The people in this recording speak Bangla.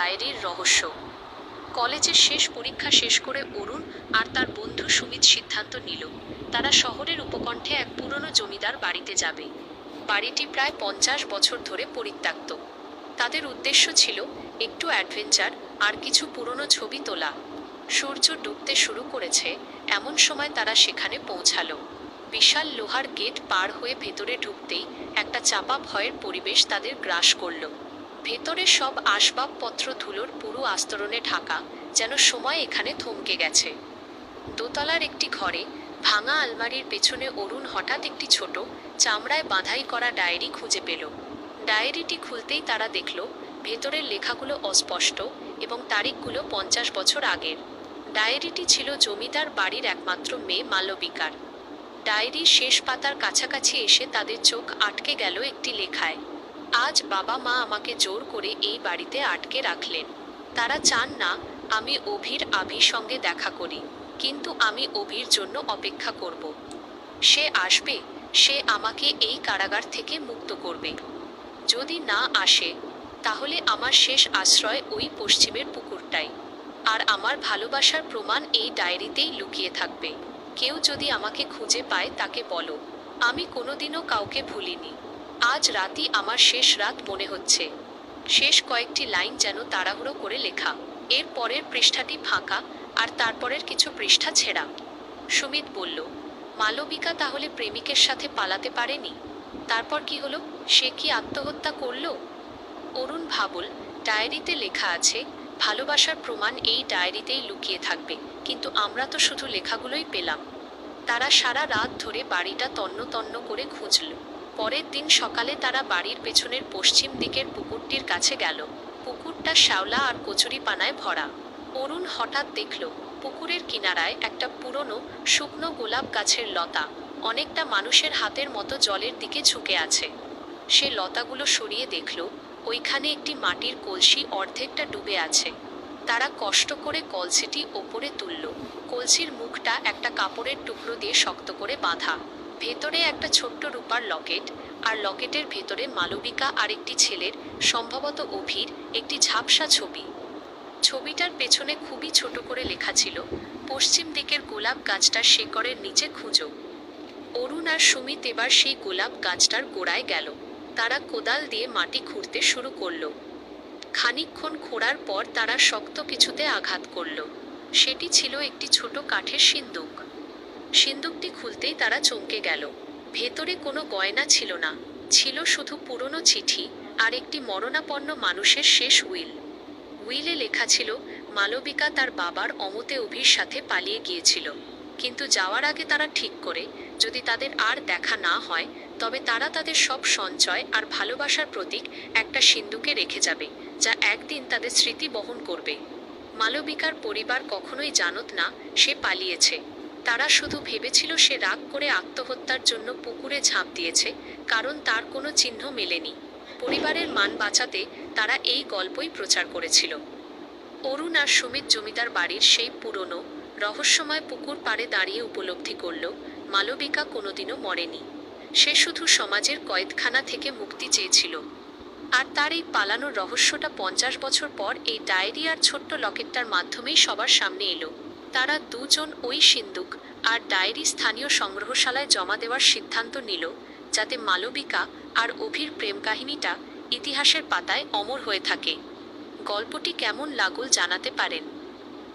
ডায়েরির রহস্য। কলেজের শেষ পরীক্ষা শেষ করে অরুণ আর তার বন্ধু সুমিত সিদ্ধান্ত নিল, তারা শহরের উপকণ্ঠে এক পুরনো জমিদার বাড়িতে যাবে। বাড়িটি প্রায় পঞ্চাশ বছর ধরে পরিত্যক্ত। তাদের উদ্দেশ্য ছিল একটু অ্যাডভেঞ্চার আর কিছু পুরনো ছবি তোলা। সূর্য ডুবতে শুরু করেছে, এমন সময় তারা সেখানে পৌঁছালো। বিশাল লোহার গেট পার হয়ে ভেতরে ঢুকতেই একটা চাপা ভয়ের পরিবেশ তাদের গ্রাস করল। ভেতরে সব আসবাবপত্র ধুলোর পুরো আস্তরণে ঢাকা, যেন সময় এখানে থমকে গেছে। দোতলার একটি ঘরে, ভাঙা আলমারির পেছনে অরুণ হঠাৎ একটি ছোট, চামড়ায় বাঁধাই করা ডায়েরি খুঁজে পেল। ডায়েরিটি খুলতেই তারা দেখল, ভেতরের লেখাগুলো অস্পষ্ট এবং তারিখগুলো পঞ্চাশ বছর আগের। ডায়েরিটি ছিল জমিদার বাড়ির একমাত্র মেয়ে মালবিকার। ডায়েরির শেষ পাতার কাছাকাছি এসে তাদের চোখ আটকে গেল একটি লেখায়। আজ বাবা মা আমাকে জোর করে এই বাড়িতে আটকে রাখলেন। তারা চান না আমি অভির আভির সঙ্গে দেখা করি, কিন্তু আমি অভির জন্য অপেক্ষা করব। সে আসবে, সে আমাকে এই কারাগার থেকে মুক্ত করবে। যদি না আসে, তাহলে আমার শেষ আশ্রয় ওই পশ্চিমের পুকুরটাই। আর আমার ভালোবাসার প্রমাণ এই ডায়েরিতেই লুকিয়ে থাকবে। কেউ যদি আমাকে খুঁজে পায় তাকে বলো। আমি কোনোদিনও কাউকে ভুলিনি। আজ রাতই আমার শেষ রাত মনে হচ্ছে। শেষ কয়েকটি লাইন যেন তাড়াহুড়ো করে লেখা। এর পরের পৃষ্ঠাটি ফাঁকা, আর তারপরের কিছু পৃষ্ঠা ছেঁড়া। সুমিত বলল, মালবিকা তাহলে প্রেমিকের সাথে পালাতে পারেনি? তারপর কি হলো? সে কি আত্মহত্যা করল? অরুণ ভাবল, ডায়েরিতে লেখা আছে, ভালোবাসার প্রমাণ এই ডায়েরিতেই লুকিয়ে থাকবে, কিন্তু আমরা তো শুধু লেখাগুলোই পেলাম। তারা সারা রাত ধরে বাড়িটা তন্ন তন্ন করে খুঁজল। পরের দিন সকালে তারা বাড়ির পেছনের পশ্চিম দিকের পুকুরটির কাছে গেল। পুকুরটা শ্যাওলা আর কচুরি পানায় ভরা। অরুণ হঠাৎ দেখল, পুকুরের কিনারায় একটা পুরনো, শুকনো গোলাপ গাছের লতা। অনেকটা মানুষের হাতের মতো জলের দিকে ঝুঁকে আছে। সে লতাগুলো সরিয়ে দেখল, ওইখানে একটি মাটির কলসি অর্ধেকটা ডুবে আছে। তারা কষ্ট করে কলসিটি ওপরে তুলল। কলসির মুখটা একটা কাপড়ের টুকরো দিয়ে শক্ত করে বাঁধা। ভেতরে একটা ছোট্ট রূপার লকেট, আর লকেটের ভেতরে মালবিকা আর একটি ছেলের, সম্ভবত অভির, একটি ঝাপসা ছবি। ছবিটার পেছনে খুবই ছোট করে লেখা ছিল, পশ্চিম দিকের গোলাপ গাছটার শেকড়ের নিচে খুঁজো। অরুণ আর সুমিত এবার সেই গোলাপ গাছটার গোড়ায় গেল। তারা কোদাল দিয়ে মাটি খুঁড়তে শুরু করল। খানিকক্ষণ খোঁড়ার পর তারা শক্ত কিছুতে আঘাত করল। সেটি ছিল একটি ছোট কাঠের সিন্দুক। সিন্দুকটি খুলতেই তারা চমকে গেল। ভেতরে কোনো গয়না ছিল না, ছিল শুধু পুরনো চিঠি আর একটি মরণাপন্ন মানুষের শেষ উইল। উইলে লেখা ছিল, মালবিকা তার বাবার অমতে অভির সাথে পালিয়ে গিয়েছিল। কিন্তু যাওয়ার আগে তারা ঠিক করে, যদি তাদের আর দেখা না হয়, তবে তারা তাদের সব সঞ্চয় আর ভালোবাসার প্রতীক একটা সিন্ধুকে রেখে যাবে, যা একদিন তাদের স্মৃতি বহন করবে। মালবিকার পরিবার কখনোই জানত না, সে পালিয়েছে। তারা শুধু ভেবেছিল সে রাগ করে আত্মহত্যার জন্য পুকুরে ঝাঁপ দিয়েছে, কারণ তার কোনো চিহ্ন মেলেনি। পরিবারের মান বাঁচাতে তারা এই গল্পই প্রচার করেছিল। অরুণ আর সুমিত জমিদার বাড়ির সেই পুরনো, রহস্যময় পুকুর পাড়ে দাঁড়িয়ে উপলব্ধি করল, মালবিকা কোনোদিনও মরেনি। সে শুধু সমাজের কয়েদখানা থেকে মুক্তি চেয়েছিল। আর তার এই পালানোর রহস্যটা পঞ্চাশ বছর পর এই ডায়েরি আর ছোট্ট লকেটটার মাধ্যমেই সবার সামনে এলো। তারা দুজন ওই সিন্দুক আর ডায়েরি স্থানীয় সংগ্রহশালায় জমা দেওয়ার সিদ্ধান্ত নিল, যাতে মালবিকা আর অভির প্রেম কাহিনীটা ইতিহাসের পাতায় অমর হয়ে থাকে। গল্পটি কেমন লাগল জানাতে পারেন।